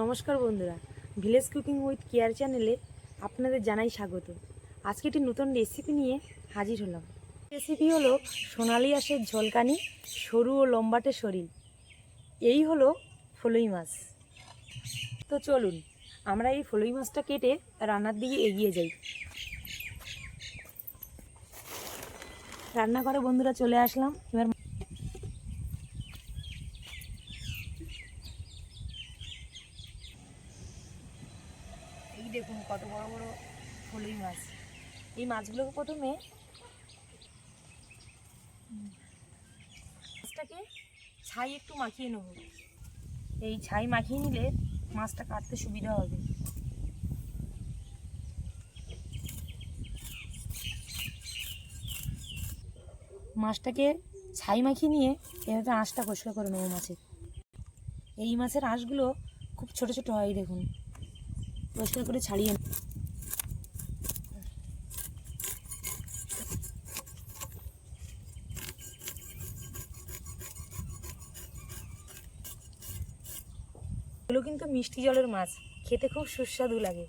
নমস্কার বন্ধুরা, village cooking with care চ্যানেলে আপনাদের জানাই স্বাগত। আজকে একটি নতুন রেসিপি নিয়ে হাজির হলাম। রেসিপি হলো সোনালি আঁশের ঝোলকানি, সরু ও লম্বাটে শরীর। এই হলো ফলই মাছ। তো চলুন, আমরা এই ফলই মাছটা কেটে রান্নার দিকে এগিয়ে যাই। রান্নাঘরে বন্ধুরা চলে আসলাম। এবার এই দেখুন কত বড় বড় ফলই মাছ। এই মাছগুলোকে প্রথমে মাছটাকে ছাই একটু মাখিয়ে নেব। এই ছাই মাখিয়ে নিলে মাছটা কাটতে সুবিধা হবে। মাছটাকে ছাই মাখিয়ে নিয়ে এভাবে আঁশটা পরিষ্কার করে নেব মাছের। এই মাছের আঁশগুলো খুব ছোট ছোট হয় দেখুন। পরিষ্কার করে ছাড়িয়ে এগুলো কিন্তু মিষ্টি জলের মাছ খেতে খুব সুস্বাদু লাগে।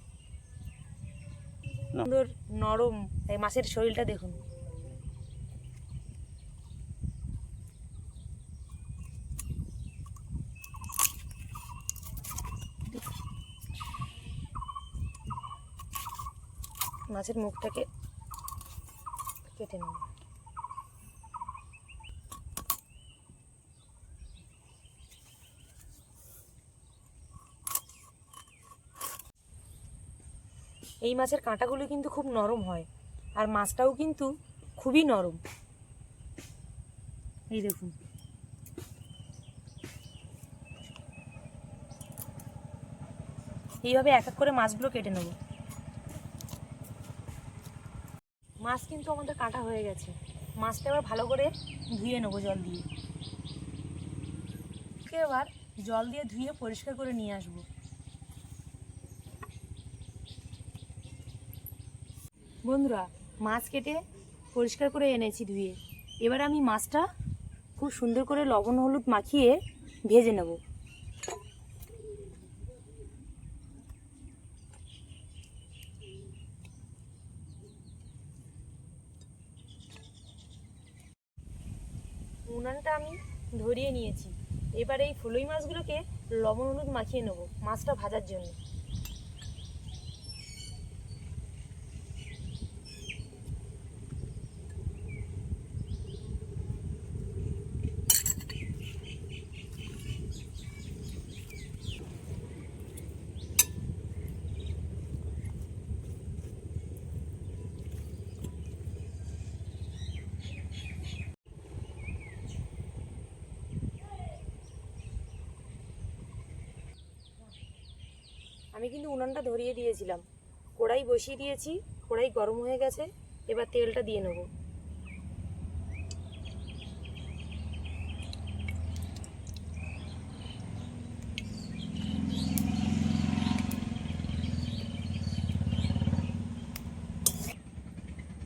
সুন্দর নরম তাই মাছের শরীরটা দেখুন। মাছের মুখটাকে কেটে নেব। এই মাছের কাঁটাগুলো কিন্তু খুব নরম হয়, আর মাছটাও কিন্তু খুবই নরম। এই দেখুন। এইভাবে এক এক করে মাছগুলো কেটে নেব। মাছ কিন্তু আমাদের কাটা হয়ে গেছে। মাছটা এবার ভালো করে ধুয়ে নেব জল দিয়ে। এবার জল দিয়ে ধুয়ে পরিষ্কার করে নিয়ে আসব। বন্ধুরা, মাছ কেটে পরিষ্কার করে এনেছি ধুয়ে। এবার আমি মাছটা খুব সুন্দর করে লবণ হলুদ মাখিয়ে ভেজে নেব। উনানটা আমি ধরিয়ে নিয়েছি। এবার এই ফুলই মাছগুলোকে লবণ হলুদ মাখিয়ে নেব, মাছটা ভাজার জন্য। আমি কিন্তু উনানটা ধরিয়ে দিয়েছিলাম। কড়াই বসিয়ে দিয়েছি, কড়াই গরম হয়ে গেছে, এবার তেলটা দিয়ে নেব।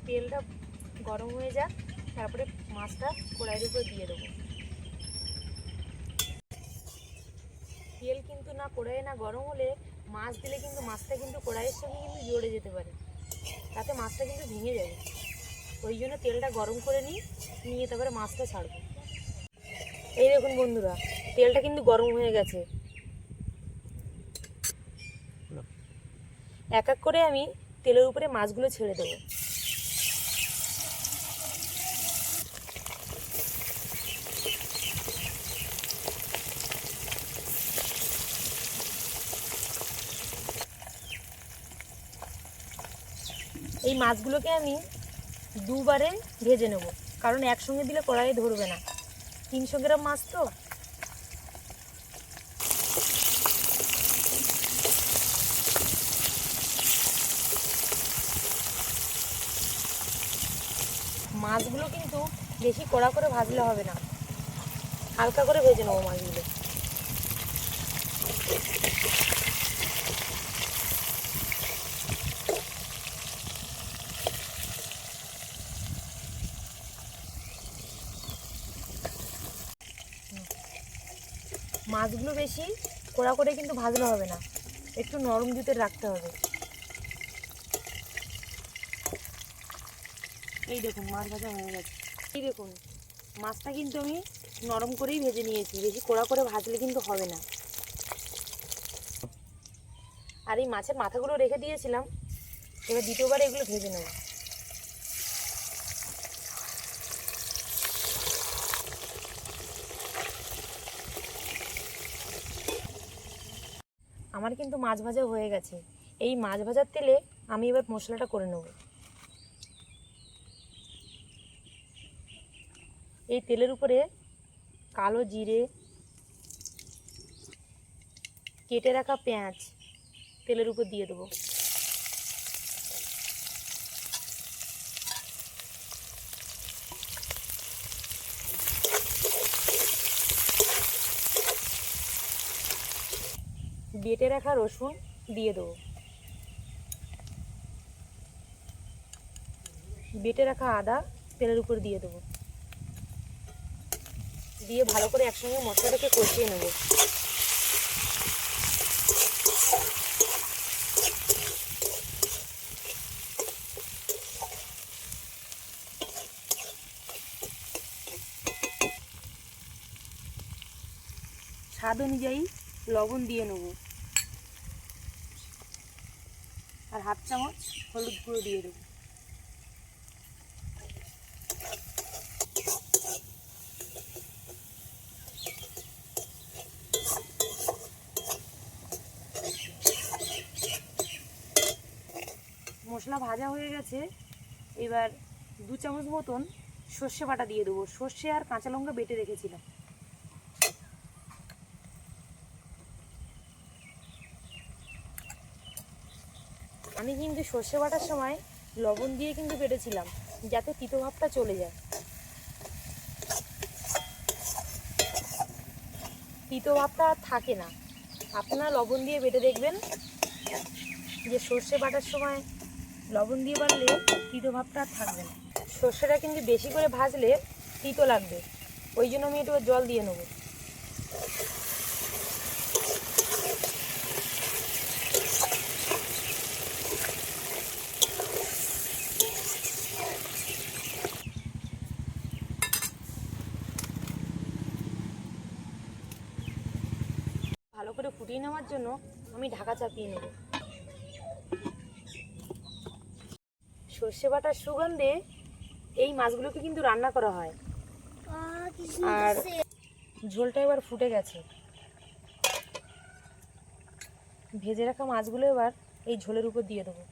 তেলটা গরম হয়ে যাক, তারপরে মাছটা কড়াইয়ের উপর দিয়ে দেবো। তেল কিন্তু না কড়াইয়ে না গরম হলে মাছ দিলে কিন্তু, মাছটা কিন্তু কড়াইয়ের সঙ্গে কিন্তু জড়ে যেতে পারে। তাতে মাছটা কিন্তু ভেঙে যাবে। ওই জন্য তেলটা গরম করে নিই নিয়ে তারপরে মাছটা ছাড়বো। এই দেখুন বন্ধুরা, তেলটা কিন্তু গরম হয়ে গেছে। এক এক করে আমি তেলের উপরে মাছগুলো ছেড়ে দেবো। এই মাছগুলোকে আমি দুবারে ভেজে নেব। কারণ একসঙ্গে দিলে কড়াইয়ে ধরবে না। তিনশো গ্রাম মাছ তো। মাছগুলো কিন্তু বেশি কড়া করে ভাজলে হবে না। হালকা করে ভেজে নেব মাছগুলো। মাছগুলো বেশি কড়া করে কিন্তু ভাজলে হবে না। একটু নরম জুতে রাখতে হবে। এই দেখুন, মাছ ভাজা হয়ে গেছে। এই দেখুন, মাছটা কিন্তু আমি নরম করেই ভেজে নিয়েছি। বেশি কড়া করে ভাজলে কিন্তু হবে না। আর এই মাছের মাথাগুলো রেখে দিয়েছিলাম। এবার দ্বিতীয়বার এগুলো ভেজে নেব। আমার কিন্তু মাছ ভাজা হয়ে গেছে। এই মাছ ভাজার তেলে আমি এবার মশলাটা করে নেব। এই তেলের উপরে কালো জিরে, কেটে রাখা পেঁয়াজ তেলের উপর দিয়ে দেবো। বেটে রাখা রসুন দিয়ে দেবো। বেটে রাখা আদা তেলের উপর দিয়ে দেবো। দিয়ে ভালো করে একসঙ্গে মশলাটাকে কষিয়ে নেব। স্বাদ অনুযায়ী লবণ দিয়ে নেব। আর হাফ চামচ হলুদ গুঁড়ো দিয়ে দেবো। মশলা ভাজা হয়ে গেছে। এবার দু চামচ মতন সর্ষে বাটা দিয়ে দেবো। সর্ষে আর কাঁচা লঙ্কা বেটে রেখেছিলাম। আমি কিন্তু সর্ষে বাটার সময় লবণ দিয়ে কিন্তু বেটেছিলাম, যাতে তিতো ভাবটা চলে যায়। তিতো ভাবটা থাকে না। আপনারা লবণ দিয়ে বেটে দেখবেন যে সর্ষে বাটার সময় লবণ দিয়ে বাড়লে তিতো ভাবটা আর থাকবে না। সর্ষেটা কিন্তু বেশি করে ভাজলে তিতো লাগবে। ওই জন্য আমি একটু জল দিয়ে নেব। করে ফুটিয়ে নেওয়ার জন্য আমি ঢাকা চাপিয়ে নেব। সর্ষে বাটার সুগন্ধে এই মাছগুলোকে কিন্তু রান্না করা হয়। আর ঝোলটা এবার ফুটে গেছে। ভেজে রাখা মাছগুলো এবার এই ঝোলের উপর দিয়ে দেবো।